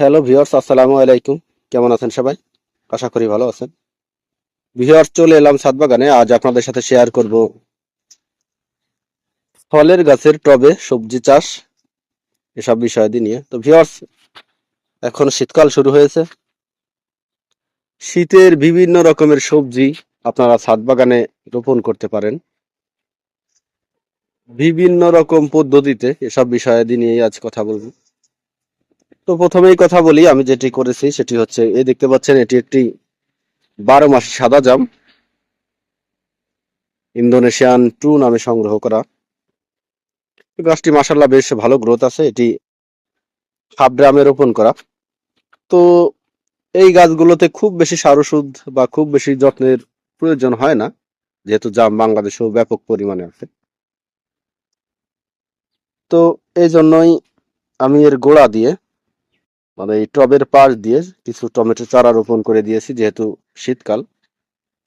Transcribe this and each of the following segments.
Hello viewers আসসালামু আলাইকুম। কেমন আছেন সবাই? আশা করি ভালো আছেন। ভিউয়ার্স চলে এলাম ছাদ বাগানে। আজ আপনাদের সাথে শেয়ার করব ফলের গাছের টবে সবজি চাষ, এসব বিষয়াদি নিয়ে। তো ভিওর্স এখন শীতকাল শুরু হয়েছে। শীতের বিভিন্ন রকমের সবজি আপনারা ছাদ বাগানে রোপণ করতে পারেন। বিভিন্ন রকম পদ্ধতিতে এসব বিষয়াদি নিয়ে আজ কথা বলব। তো প্রথমেই কথা বলি, আমি যেটি করেছি সেটি হচ্ছে, এই দেখতে পাচ্ছেন, এটি একটি বারো মাস সাদা জাম। ইন্দোনেশিয়ান টু নামে সংগ্রহ করা। গাছটি মাসাল্লাহ বেশ ভালো গ্রোথ আছে, এটি হাফ ড্রামে রোপণ করা। তো এই গাছগুলোতে খুব বেশি সার ওষুধ বা খুব বেশি যত্নের প্রয়োজন হয় না, যেহেতু জাম বাংলাদেশেও ব্যাপক পরিমাণে আছে। তো এই জন্যই আমি এর গোড়া দিয়ে মানে এই টবের পাশ দিয়ে কিছু টমেটো চারা রোপণ করে দিয়েছি যেহেতু শীতকাল।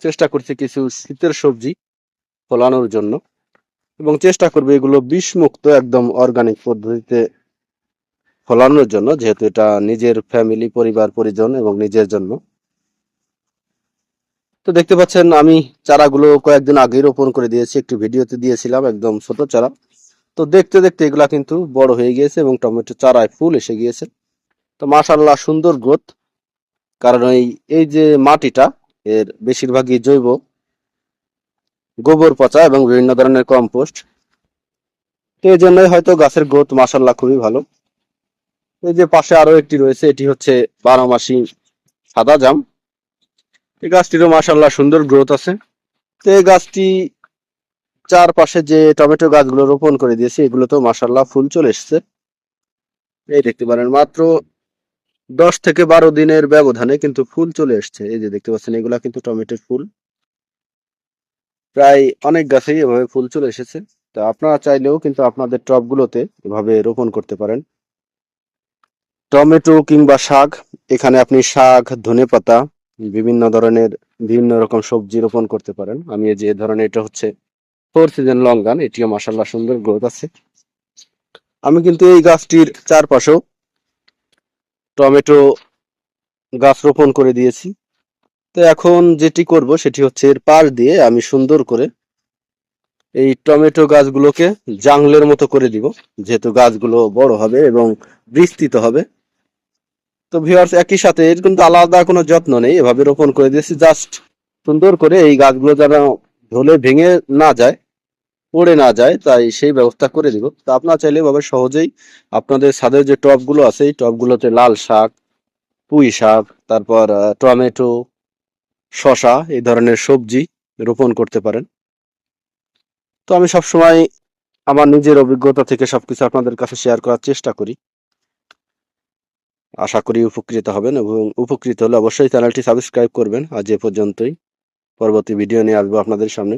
চেষ্টা করছি কিছু শীতের সবজি ফলানোর জন্য এবং চেষ্টা করবে এগুলো বিষমুক্ত একদম অর্গানিক পদ্ধতিতে ফলানোর জন্য, যেহেতু এটা নিজের ফ্যামিলি পরিবার, পরিজন এবং নিজের জন্য। তো দেখতে পাচ্ছেন, আমি চারাগুলো কয়েকদিন আগেই রোপণ করে দিয়েছি, একটি ভিডিওতে দিয়েছিলাম একদম ছোট চারা। তো দেখতে দেখতে এগুলা কিন্তু বড় হয়ে গিয়েছে এবং টমেটো চারায় ফুল এসে গিয়েছে। তো মাশাল্লাহ সুন্দর গ্রোথ। কারণ এই এই যে মাটিটা, এর বেশিরভাগই জৈব। গোবর পচা এবং বিভিন্ন ধরনের কম্পোস্ট। তো এই জন্যই হয়তো গাছের গ্রোথ মাশাল্লাহ খুবই ভালো। এই যে পাশে আরও একটি রয়েছে, এটি হচ্ছে বারো মাসি সাদা জাম। এই গাছটিরও মাশাল্লাহ সুন্দর গ্রোথ আছে। তো এই গাছটি চারপাশে যে টমেটো গাছগুলো রোপণ করে দিয়েছি, এগুলোতেও মাশাল্লাহ ফুল চলে এসেছে। এই দেখতে পারেন, মাত্র দশ থেকে বারো দিনের ব্যবধানে কিন্তু ফুল চলে এসছে। এই যে দেখতে পাচ্ছেন, এগুলা কিন্তু টমেটোর ফুল। প্রায় অনেক গাছেই এভাবে ফুল চলে এসেছে। তো আপনারা চাইলেও কিন্তু আপনাদের টবগুলোতে এভাবে রোপণ করতে পারেন। টমেটো কিংবা শাক, এখানে আপনি শাক, ধনে পাতা, বিভিন্ন ধরনের, বিভিন্ন রকম সবজি রোপণ করতে পারেন। আমি যে ধরনের, এটা হচ্ছে ফোর সিজন লঙ্গান এটিও মাসাল্লাহ সুন্দর গ্রোথ আছে। আমি কিন্তু এই গাছটির চারপাশেও টমেটো গাছ রোপণ করে দিয়েছি। তো এখন যেটি করব সেটি হচ্ছে এর পাশ দিয়ে আমি সুন্দর করে এই টমেটো গাছগুলোকে জাংলের মতো করে দিব, যেহেতু গাছগুলো বড় হবে এবং বিস্তৃত হবে। তো ভিউয়ার্স একই সাথে এর কিন্তু আলাদা কোনো যত্ন নেই, এভাবে রোপণ করে দিয়েছি। জাস্ট সুন্দর করে এই গাছগুলো যেন ঢলে ভেঙে না যায়। পড়ে না যায়, তাই সেই ব্যবস্থা করে দিব। তা আপনারা চাইলে এভাবে সহজেই আপনাদের ছাদের যে টবগুলো আছে, এই টবগুলোতে লাল শাক, পুঁই শাক, তারপর টমেটো শশা এই ধরনের সবজি রোপণ করতে পারেন। তো আমি সবসময় আমার নিজের অভিজ্ঞতা থেকে সবকিছু আপনাদের কাছে শেয়ার করার চেষ্টা করি। আশা করি উপকৃত হবেন এবং উপকৃত হলে অবশ্যই চ্যানেলটি সাবস্ক্রাইব করবেন। আজ এ পর্যন্তই। পরবর্তী ভিডিও নিয়ে আসব আপনাদের সামনে।